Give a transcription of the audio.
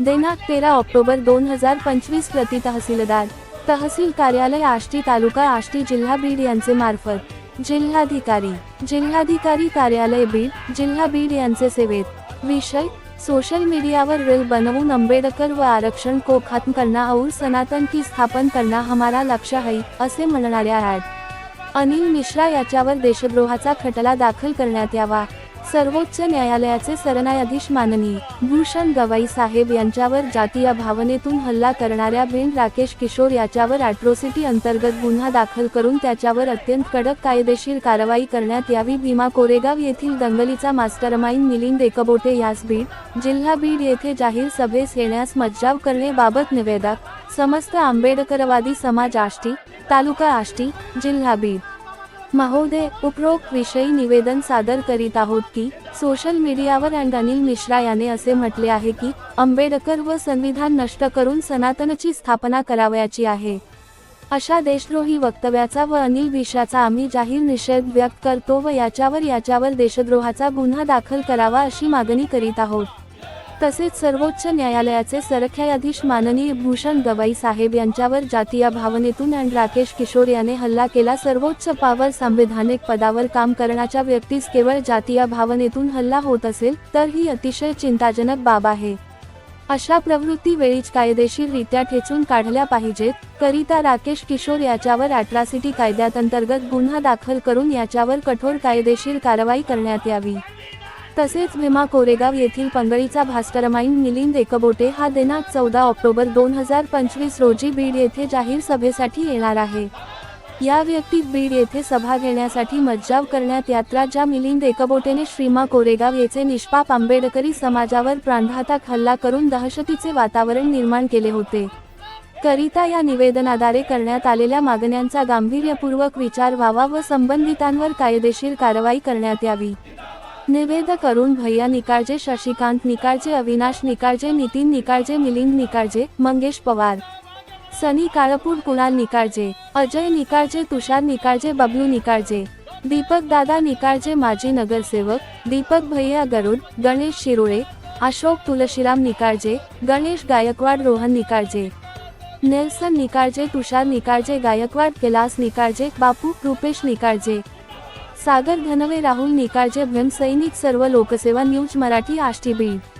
देनाक तेरा ऑक्टोबर दोन हजार पंचवीस प्रति तहसीलदार. तहसील कार्यालय आष्टी तालुका आष्टी जिल्हा बीड यांचे मार्फत. जिल्हाधिकारी. जिल्हाधिकारी कार्यालय बीड जिल्हा बीड यांचे सेवेत. विषय सोशल मीडियावर रील बनवून आंबेडकर व आरक्षण को खत्म करना और सनातन की स्थापन करना हमारा लक्ष्य है असे म्हणणाऱ्या अनिल मिश्रा याच्यावर देशद्रोहाचा खटला दाखल करण्यात यावा. सर्वोच्च न्यायालयाचे सरन्यायाधीश माननीय भूषण गवाई साहेब यांच्यावर जातीय भावनेतून हल्ला करणाऱ्या बेन राकेश किशोर याच्यावर अॅट्रोसिटी अंतर्गत गुन्हा दाखल करून त्याच्यावर अत्यंत कडक कायदेशीर कारवाई करण्यात यावी. भीमा कोरेगाव येथील दंगलीचा मास्टरमाइंड मिलिंद एकबोटे यास बीड जिल्हा बीड येथे जाहीर सभेस येण्यास मज्जाव करण्याबाबत निवेदक समस्त आंबेडकरवादी समाज आष्टी तालुका आष्टी जिल्हा बीड. महोदय उपरोक्त विषयी निवेदन सादर करीत आहोत की सोशल मीडियावर अँड अनिल मिश्रा याने असे म्हटले आहे की आंबेडकर व संविधान नष्ट करून सनातनची स्थापना करावयाची आहे. अशा देशद्रोही वक्तव्याचा व अनिल मिश्राचा आम्ही जाहीर निषेध व्यक्त करतो व याच्यावर याच्यावर देशद्रोहाचा गुन्हा दाखल करावा अशी मागणी करीत आहोत. तसेच सर्वोच्च न्यायालयाचे सरख्यायाधीश माननीय भूषण गवाई साहेब यांच्यावर जातीय भावनेतून आणि राकेश किशोर याने हल्ला केला. सर्वोच्च पावर संविधानिक पदावर काम करण्याच्या व्यक्तीस केवळ जातीय भावनेतून हल्ला होत असेल तर ही अतिशय चिंताजनक बाब आहे. अशा प्रवृत्ती वेळीच कायदेशीररित्या ठेचून काढल्या पाहिजेत करिता राकेश किशोर याच्यावर अॅट्रॉसिटी कायद्यात अंतर्गत गुन्हा दाखल करून याच्यावर कठोर कायदेशीर कारवाई करण्यात यावी. तसेच भीमा कोरेगाव येथील पंगळीचा भास्करमाईन मिलिंद एकबोटे हा दिनांक चौदा ऑक्टोबर दोन हजार पंचवीस रोजी बीड येथे जाहीर सभेसाठी येणार आहे. या व्यक्ती बीड येथे सभा घेण्यासाठी मज्जाव करण्यात यात्रा ज्या मिलिंद एकबोटेने श्रीमा कोरेगाव येथे निष्पाप आंबेडकरी समाजावर प्राणघातक हल्ला करून दहशतीचे वातावरण निर्माण केले होते. करिता या निवेदनाद्वारे करण्यात आलेल्या मागण्यांचा गांभीर्यपूर्वक विचार व्हावा व संबंधितांवर कायदेशीर कारवाई करण्यात यावी. निवेदक अरुण भैया निकाळजे शशिकांत निकाळजे अविनाश निकाळजे नितीन निकाळजे मिलिंद निकाळजे मंगेश पवार सनी काळपूर कुणाल निकाळजे अजय निकाळजे तुषार निकाळजे बबलू निकाळजे दीपक दादा निकाळजे माजी नगरसेवक दीपक भैया गरुड गणेश शिरोळे अशोक तुलशीराम निकाळजे गणेश गायकवाड रोहन निकाळजे नेल्सन निकाळजे तुषार निकाळजे गायकवाड कैलास निकाळजे बापू रुपेश निकाळजे सागर धनवे राहुल निकाळजे भीमसैनिक सर्व लोकसेवा न्यूज मराठी आष्टी बीड